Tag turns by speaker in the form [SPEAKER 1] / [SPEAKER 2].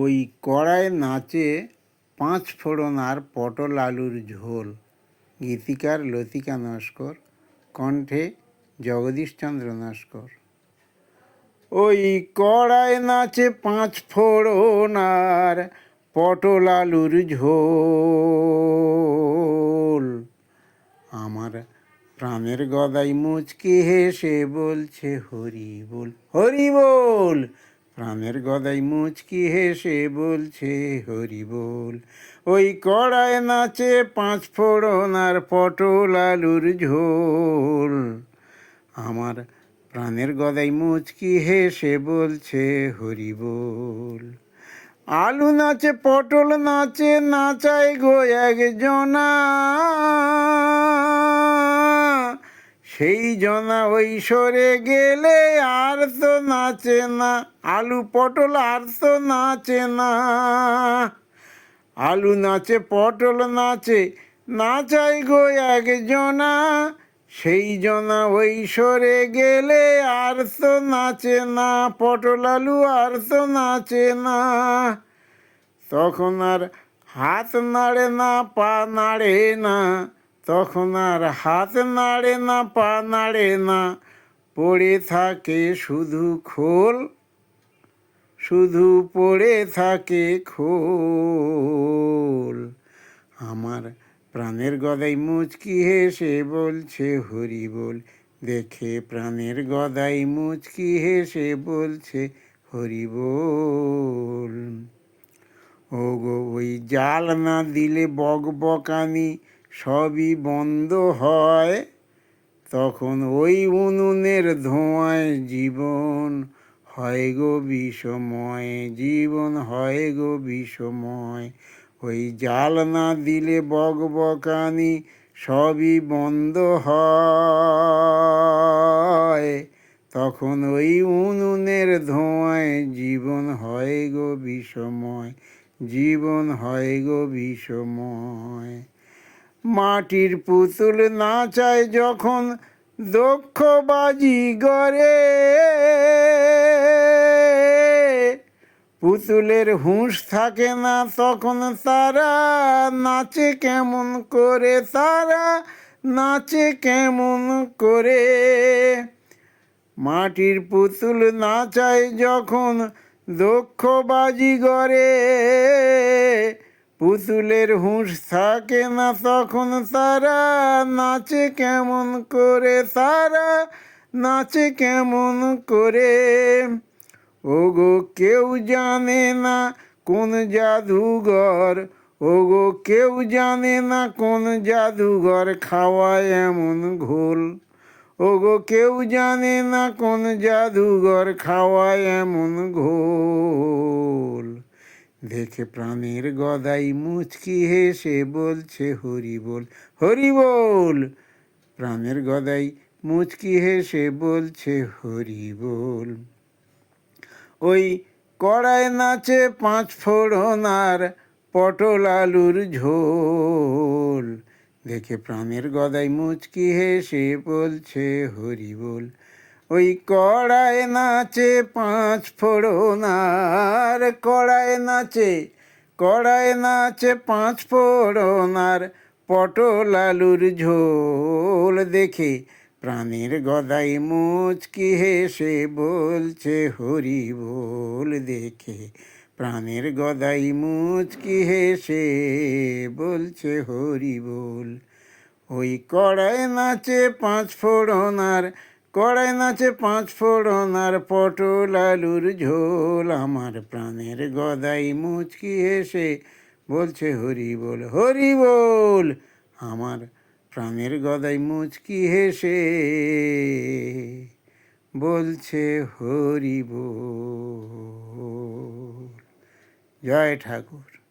[SPEAKER 1] ওই কড়ায় নাচে পাঁচ ফোড়ন আর পটল আলুর ঝোল। গীতিকার লতিকা নস্কর, কণ্ঠে জগদীশচন্দ্র নস্কর। ওই কড়ায় নাচে পাঁচ ফোড়ন আর পটল আলুর ঝোল। আমার প্রাণের গদাই মুচকি হেসে বলছে, হরি বল হরি বল প্রাণের গদাই মুচকি হেসে বলছে, হরি বল। ওই কড়ায় নাচে পাঁচ ফোড়ন আর পটল আলুর ঝোল। আমার প্রাণের গদাই মুচকি হেসে বলছে, হরি বল। আলু নাচে, পটল নাচে, নাচায় গো একজনা। সেই জনা সরে গেলে আর তো নাচে না। আলু পটল আর তো নাচে না। আলু নাচে, পটল নাচে, নাচাই গো একজনা। সেই জনা সরে গেলে আর তো নাচে না। পটল আলু আর তো নাচে না। তখন আর হাত নাড়ে না, পা নাড়ে না। তখন আর হাত নাড়ে না, পা নাড়ে না, পড়ে থাকে শুধু খোল, শুধু পড়ে থাকে খোল। আমার প্রাণের গদাই মুচকি হেসে বলছে, হরি বল, দেখে প্রাণের গদাই মুচকি হেসে বলছে, হরি বল। ও গো ওই জাল না দিলে বক বকানি সবই বন্ধ হয়, তখন ওই উনুনের ধোঁয়ায় জীবন হয় গো বিষময়, জীবন হয় গো বিষময়। ওই জাল না দিলে বক বকানি সবই বন্ধ হয়, তখন ওই উনুনের ধোঁয়ায় জীবন হয় গো বিষময়, জীবন হয় গো বিষময়। মাটির পুতুল নাচায় যখন দক্ষ বাজি গড়ে পুতুলের হুঁশ থাকে না তখন তারা নাচে কেমন করে, তারা নাচে কেমন করে। মাটির পুতুল নাচায় যখন দক্ষ বাজিগরে পুতুলের হুঁশ থাকে না তখন তারা। নাচে কেমন করে তারা, নাচে কেমন করে? ওগো কেউ জানে না কোন জাদুঘর, ওগো কেউ জানে না কোন জাদুঘর খাওয়ায় এমন ঘোল। ওগো কেউ জানে না কোন জাদুঘর খাওয়ায় এমন ঘোল। দেখে প্রাণের গদাই মুচকি হেসে বলছে, হরি বল হরি বল। প্রাণের গদাই মুচকি হেসে বলছে, হরি বল। ওই কড়ায় নাচে পাঁচ ফোড়ন আর পটল আলুর ঝোল। দেখে প্রাণের গদাই মুচকি হেসে বলছে, হরি বল। ওই কড়ায় নাচে পাঁচ ফোড়ন আর কড়ায় নাচে কড়ায় নাচে পাঁচ ফোড়নার, পটল আলুর ঝোল দেখে প্রাণের গদাই মুচকি হেসে বলছে, হরি বল দেখে প্রাণের গদাই মুচকি হেসে বলছে, হরি বল। ওই কড়াই নাচে পাঁচ ফোড়ন আর কড়াই নাচে পাঁচ ফোড়ন আর পটল, আলুর ঝোল। আমার প্রাণের গদাই মুচকি হেসে বলছে, হরি বল হরি বল। আমার প্রাণের গদাই মুচকি হেসে বলছে, হরি বল। জয় ঠাকুর।